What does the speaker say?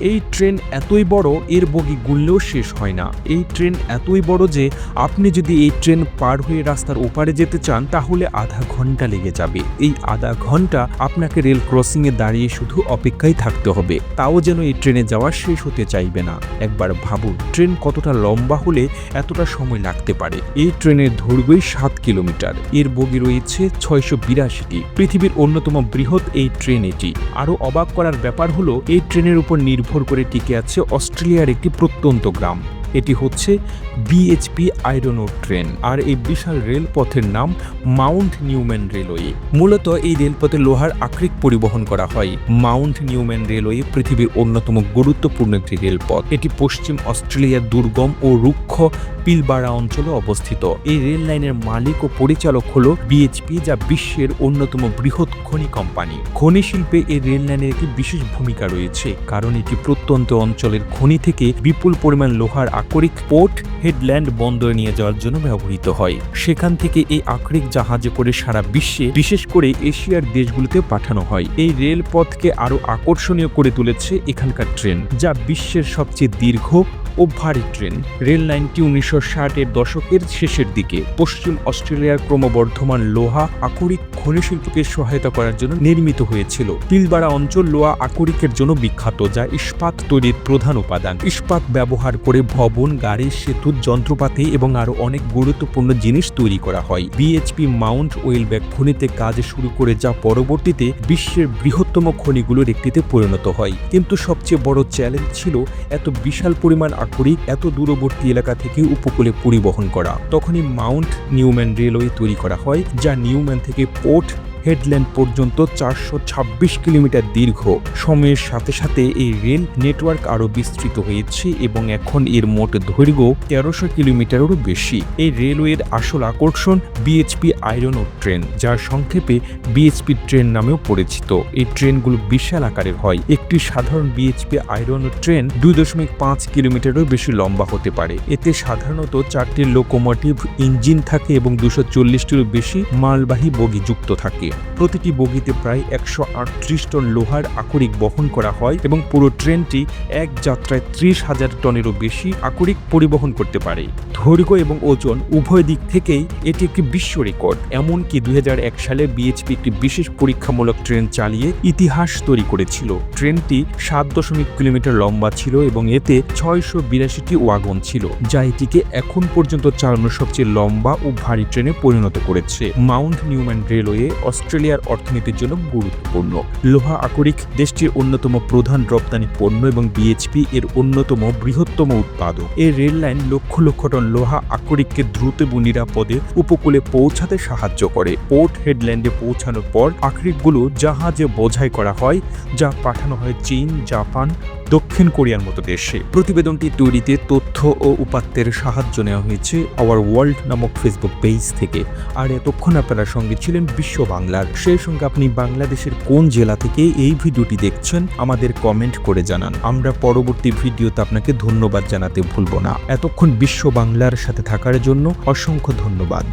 এই ট্রেন এতই বড়, এর বগি গুনলেও শেষ হয় না। এই ট্রেন এতই বড় যে, আপনি যদি এই ট্রেন পার হয়ে রাস্তার ওপারে যেতে চান, তাহলে আধা ঘণ্টা লেগে যাবে। এই আধা ঘণ্টা আপনাকে রেল ক্রসিংয়ে দাঁড়িয়ে শুধু অপেক্ষায় থাকতে হবে। তাও যেন এই ট্রেনে যাওয়া শেষ হতে চাইবে না। একবার ভাবুন, ট্রেন কতটা লম্বা হলে এতটা সময় লাগতে পারে। এই ট্রেনের দৈর্ঘ্যই সাত কিলোমিটার। এর বগি রয়েছে ছয়শো বিরাশিটি। পৃথিবীর অন্যতম বৃহৎ এই ট্রেন এটি। আরও অবাক করার ব্যাপার হলো, এই ট্রেনের উপর নির্ভর করে টিকে আছে অস্ট্রেলিয়ার একটি প্রত্যন্ত গ্রাম। এটি হচ্ছে বিএইচপি আয়রন ট্রেন আর এই বিশাল রেলপথের নাম মাউন্ট নিউম্যান রেলওয়ে। মূলত এই রেলপথে লোহার আকরিক পরিবহন করা হয়। মাউন্ট নিউম্যান রেলওয়ে পৃথিবীর অন্যতম গুরুত্বপূর্ণ একটি রেলপথ। এটি পশ্চিম অস্ট্রেলিয়ার দুর্গম ও রুক্ষ পিলবাড়া অঞ্চলে অবস্থিত। এই রেল লাইনের মালিক ও পরিচালক হল বিএইচপি যা বিশ্বের অন্যতম বৃহৎ খনি কোম্পানি। খনি শিল্পে এই রেল লাইনের একটি বিশেষ ভূমিকা রয়েছে, কারণ এটি প্রত্যন্ত অঞ্চলের খনি থেকে বিপুল পরিমাণ লোহার আকরিক পোর্ট, হেডল্যান্ড বন্দরে নিয়ে যাওয়ার জন্য ব্যবহৃত হয়। সেখান থেকে এই আকরিক জাহাজে করে সারা বিশ্বে, বিশেষ করে এশিয়ার দেশগুলোতে পাঠানো হয়। এই রেলপথকে আরও আকর্ষণীয় করে তুলেছে এখানকার ট্রেন, যা বিশ্বের সবচেয়ে দীর্ঘ ও ভারী ট্রেন রেল লাইনটি উনিশশো ষাটের দশকের শেষের দিকে পশ্চিম অস্ট্রেলিয়ার ক্রমবর্ধমান লোহা আকরিক খনি শিল্পকে সহায়তা করার জন্য নির্মিত হয়েছিল। পিলবাড়া অঞ্চল লোহা আকরিকের জন্য বিখ্যাত, যা ইস্পাত তৈরির প্রধান উপাদান। ইস্পাত ব্যবহার করে ভবন, গাড়ি, সেতু, যন্ত্রপাতি এবং আরও অনেক গুরুত্বপূর্ণ জিনিস তৈরি করা হয়। বিএইচপি মাউন্ট ওয়েলব্যাক খনিতে কাজ শুরু করে যা পরবর্তীতে বিশ্বের বৃহত্তম খনিগুলোর একটিতে পরিণত হয়। কিন্তু সবচেয়ে বড় চ্যালেঞ্জ ছিল, এত বিশাল পরিমাণ আকরিক এত দূরবর্তী এলাকা থেকে উপকূলে পরিবহন করা। তখনই মাউন্ট নিউম্যান রেলওয়ে তৈরি করা হয়, যা নিউম্যান থেকে পোর্ট হেডল্যান্ড পর্যন্ত চারশো ছাব্বিশ কিলোমিটার দীর্ঘ। সময়ের সাথে সাথে এই রেল নেটওয়ার্ক আরও বিস্তৃত হয়েছে এবং এখন এর মোট দৈর্ঘ্য তেরোশো কিলোমিটারেরও বেশি। এই রেলওয়ের আসল আকর্ষণ বিএইচপি আয়রন ও ট্রেন, যার সংক্ষেপে বিএইচপি ট্রেন নামেও পরিচিত। এই ট্রেনগুলো বিশাল আকারের হয়। একটি সাধারণ বিএইচপি আয়রন ও ট্রেন দুই দশমিক পাঁচ কিলোমিটারেরও বেশি লম্বা হতে পারে। এতে সাধারণত চারটি লোকোমোটিভ ইঞ্জিন থাকে এবং দুশো চল্লিশটিরও বেশি মালবাহী বগি যুক্ত থাকে। প্রতিটি বগিতে প্রায় একশো আটত্রিশ টন লোহার আকরিক বহন করা হয় এবং পুরো ট্রেনটি এক যাত্রায় ত্রিশ হাজার টনেরও বেশি আকরিক পরিবহন করতে পারে। দৈর্ঘ্য এবং ওজন উভয় দিক থেকেই এটি একটি বিশ্ব রেকর্ড, এমনকি দুই সালে বিএইচপি একটি বিশেষ পরীক্ষামূলক ট্রেন চালিয়ে ইতিহাস তৈরি করেছিল। ট্রেনটি সাত দশমিক কিলোমিটার লম্বা ছিল এবং এতে ছয়শো বিরাশিটি ওয়াগন ছিল, যা এটিকে এখন পর্যন্ত চালানোর সবচেয়ে লম্বা ও ভারী ট্রেনে পরিণত করেছে। মাউন্ট নিউম্যান রেলওয়ে অস্ট্রেলিয়ার অর্থনীতির জন্য গুরুত্বপূর্ণ। লোহা আকরিক দেশটির অন্যতম প্রধান রপ্তানি পণ্য এবং বিএইচপি এর অন্যতম বৃহত্তম উৎপাদক। এই rail line lakh lakh ton লোহা আকরিককে দ্রুত এবং নিরাপদে উপকূলে পৌঁছাতে সাহায্য করে। পোর্ট হেডল্যান্ডে পৌঁছানোর পর আকরিকগুলো জাহাজে বোঝাই করা হয়, যা পাঠানো হয় চীন, জাপান দক্ষিণ কোরিয়ার মতো দেশে। প্রতিবেদনটি তৈরিতে তথ্য ও উপাত্তের সাহায্য নেওয়া হয়েছে আওয়ার ওয়ার্ল্ড নামক ফেসবুক পেজ থেকে। আর এতক্ষণ আপনারা সঙ্গে ছিলেন বিশ্ব বাংলার। সেই সঙ্গে আপনি বাংলাদেশের কোন জেলা থেকে এই ভিডিওটি দেখছেন, আমাদের কমেন্ট করে জানান। আমরা পরবর্তী ভিডিওতে আপনাকে ধন্যবাদ জানাতে ভুলব না। এতক্ষণ বিশ্ব বাংলার সাথে থাকার জন্য অসংখ্য ধন্যবাদ।